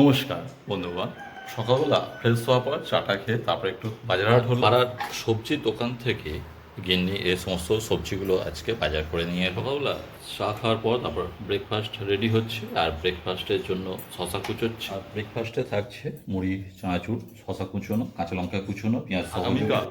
নমস্কার বন্ধুগণ। সকালবেলা ফ্রেশ হওয়ার পর চাটা খেয়ে তারপরে একটু বাজারহাট হলো। পাড়ার সবজির দোকান থেকে গিন্নি এই সমস্ত সবজিগুলো আজকে বাজার করে নিয়ে সকালবেলা চা খাওয়ার পর তারপর ব্রেকফাস্ট রেডি হচ্ছে আর ব্রেকফাস্টের জন্য শশা কুচোচ্ছে। আর ব্রেকফাস্টে থাকছে মুড়ি চানাচুর শশা কুচোনো কাঁচা লঙ্কা কুচোনো পেঁয়াজ আগামীকাল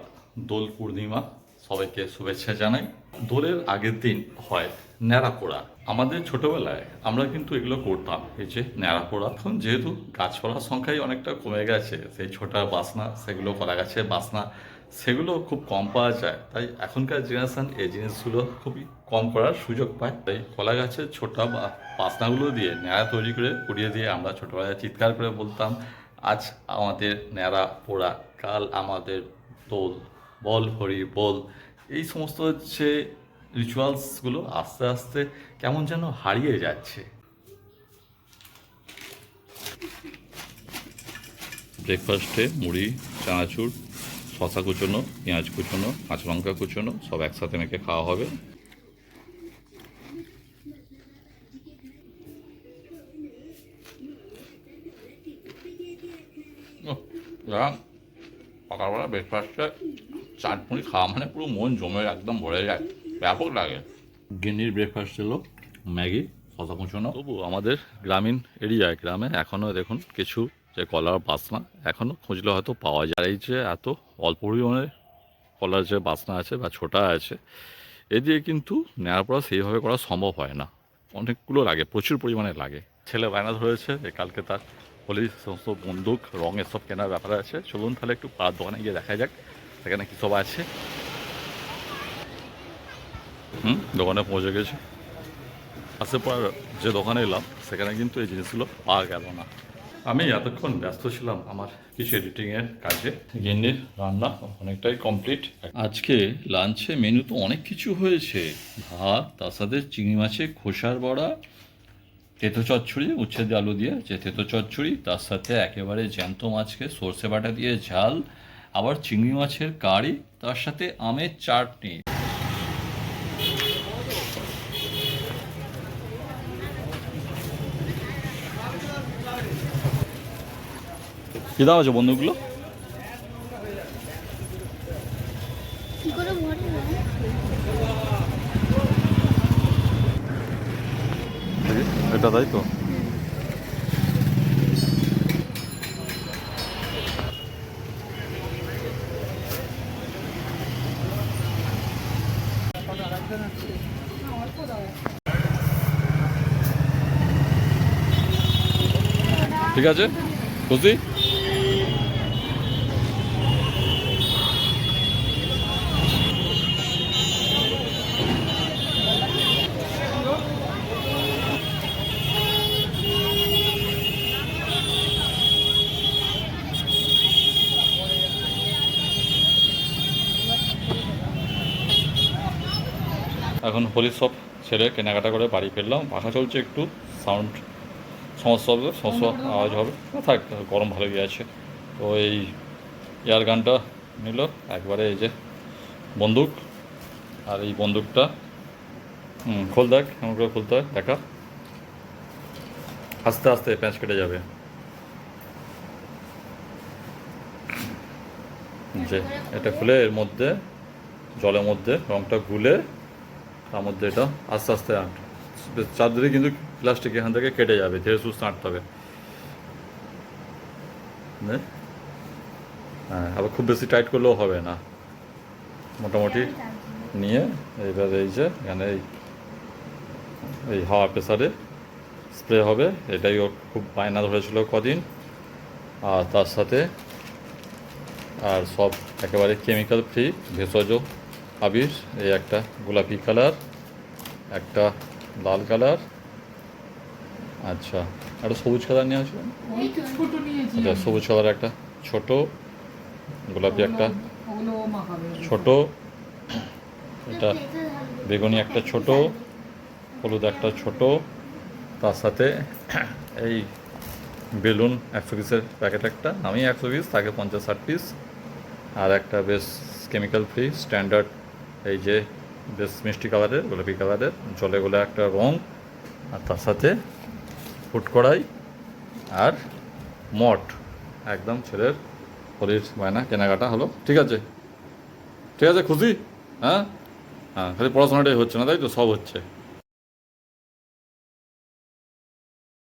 দোল পূর্ণিমা সবাইকে শুভেচ্ছা জানাই। দোলের আগের দিন হয় ন্যাড়া পোড়া। আমাদের ছোটবেলায় আমরা কিন্তু এগুলো করতাম। এই যে ন্যাড়া পোড়া, এখন যেহেতু গাছপালার সংখ্যাই অনেকটা কমে গেছে, সেই ছোটা বাসনা, সেগুলো কলা গাছের বাসনা, সেগুলো খুব কম পাওয়া যায়। তাই এখনকার জেনারেশন এই জিনিসগুলো খুবই কম করার সুযোগ পায়। তাই কলা গাছের ছোটা বা বাসনাগুলো দিয়ে ন্যাড়া তৈরি করে পুড়িয়ে দিয়ে আমরা ছোটবেলায় চিৎকার করে বলতাম, আজ আমাদের ন্যাড়া পোড়া, কাল আমাদের দোল, বল হরি বল। এই সমস্ত হচ্ছে রিচুয়ালসগুলো আস্তে আস্তে কেমন যেন হারিয়ে যাচ্ছে। ব্রেকফাস্টে মুড়ি চানাচুর শশা কুচোনো পেঁয়াজ কুচোনো কাঁচা লঙ্কা কুচোনো সব একসাথে মেখে খাওয়া হবে। সকালবেলা ব্রেকফাস্টে চাটমুড়ি খাওয়া মানে পুরো মন জমে একদম ভরে যায়। ব্যাপক লাগে। গিন্নির ব্রেকফাস্ট ছিল ম্যাগি শশা কুচোনো। তবু আমাদের গ্রামীণ এরিয়ায় গ্রামে এখনও দেখুন কিছু যে কলার বাসনা এখনও খুঁজলে হয়তো পাওয়া যায়। এই যে এত অল্প পরিমাণে কলার যে বাসনা আছে বা ছোটা আছে এ দিয়ে কিন্তু নেওয়ার পর সেইভাবে করা সম্ভব হয় না। অনেকগুলো লাগে প্রচুর পরিমাণে লাগে। ছেলে বায়না ধরেছে যে কালকে তার হোলির সমস্ত বন্দুক রং এসব কেনার ব্যাপার আছে। চলুন তাহলে একটু পাড়ার দোকানে গিয়ে দেখা যাক। সেখানে কি সব আছে। হুম, দোকানে পৌঁছে গেছে। আসার যে দোকানে এলাম, সেখানে কিন্তু এই জিনিসগুলো পাওয়া গেল না। আমি এতক্ষণ ব্যস্ত ছিলাম আমার কিছু এডিটিংয়ের কাজে। গিন্নির রান্না অনেকটাই কমপ্লিট। আজকে লাঞ্চে মেনু তো অনেক কিছু হয়েছে। ভাত, তার সাথে চিংড়ি মাছের খোসার বড়া তেতো চচ্চড়ি, উচ্ছে দিয়ে আলু দিয়ে যে তেতো চচ্চড়ি, তার সাথে একেবারে জ্যান্ত মাছকে সর্ষে বাটা দিয়ে ঝাল আবার চিংড়ি মাছের কারি, তার সাথে আমের চাটনি। কি দাম আছে বন্ধুগুলো? এটা তাই তো? ঠিক আছে খুশি এখন হোলি সব ছেড়ে কেনাকাটা করে বাড়ি ফিরলাম। পাখা চলছে একটু সাউন্ড সমস্যা হবে, সমস্যা আওয়াজ হবে। থাক, গরম ভালোই আছে। তো এই এয়ার গানটা নিল একবারে এই যে বন্দুক। আর এই বন্দুকটা খোল দেখ এমন করে খুলতে হয়, দেখা। আস্তে আস্তে প্যাঁচ কেটে যাবে। যে, এটা খুলে এর মধ্যে, জলের মধ্যে রংটা গুলে তার মধ্যে এটা আস্তে আস্তে চারদিকে কিন্তু প্লাস্টিক এখান থেকে কেটে যাবে ধীরে সুস্থ আঁটতে হবে হ্যাঁ আবার খুব বেশি টাইট করলেও হবে না। মোটামুটি নিয়ে এইবার এই যে, এখানে এই এই হাওয়া প্রেসারে স্প্রে হবে। এটাই ও খুব বায়না ধরেছিল কদিন। আর তার সাথে আর সব একেবারে কেমিক্যাল ফ্রি ভেষজ আবির এই একটা গোলাপি কালার একটা লাল কালার। আচ্ছা একটা সবুজ কালার নিয়ে আসবেন? আচ্ছা সবুজ কালার একটা ছোট গোলাপি একটা ছোট এটা বেগুনি একটা ছোট হলুদ একটা ছোট। তার সাথে এই বেলুন একশো পিসের প্যাকেট একটা। আমি একশো পিস তাকে পঞ্চাশ ষাট পিস। আর একটা বেশ কেমিক্যাল ফ্রি স্ট্যান্ডার্ড এই যে বেশ মিষ্টি কালারের, গোলাপি কালারের, জলে গোলে একটা রং, আর তার সাথে ফুটকড়াই আর মঠ। একদম ছেলের হলির বায়না কেনাকাটা হলো। ঠিক আছে? ঠিক আছে, খুশি? হ্যাঁ? হ্যাঁ খালি পড়াশোনাটাই হচ্ছে না, তাই তো? সব হচ্ছে।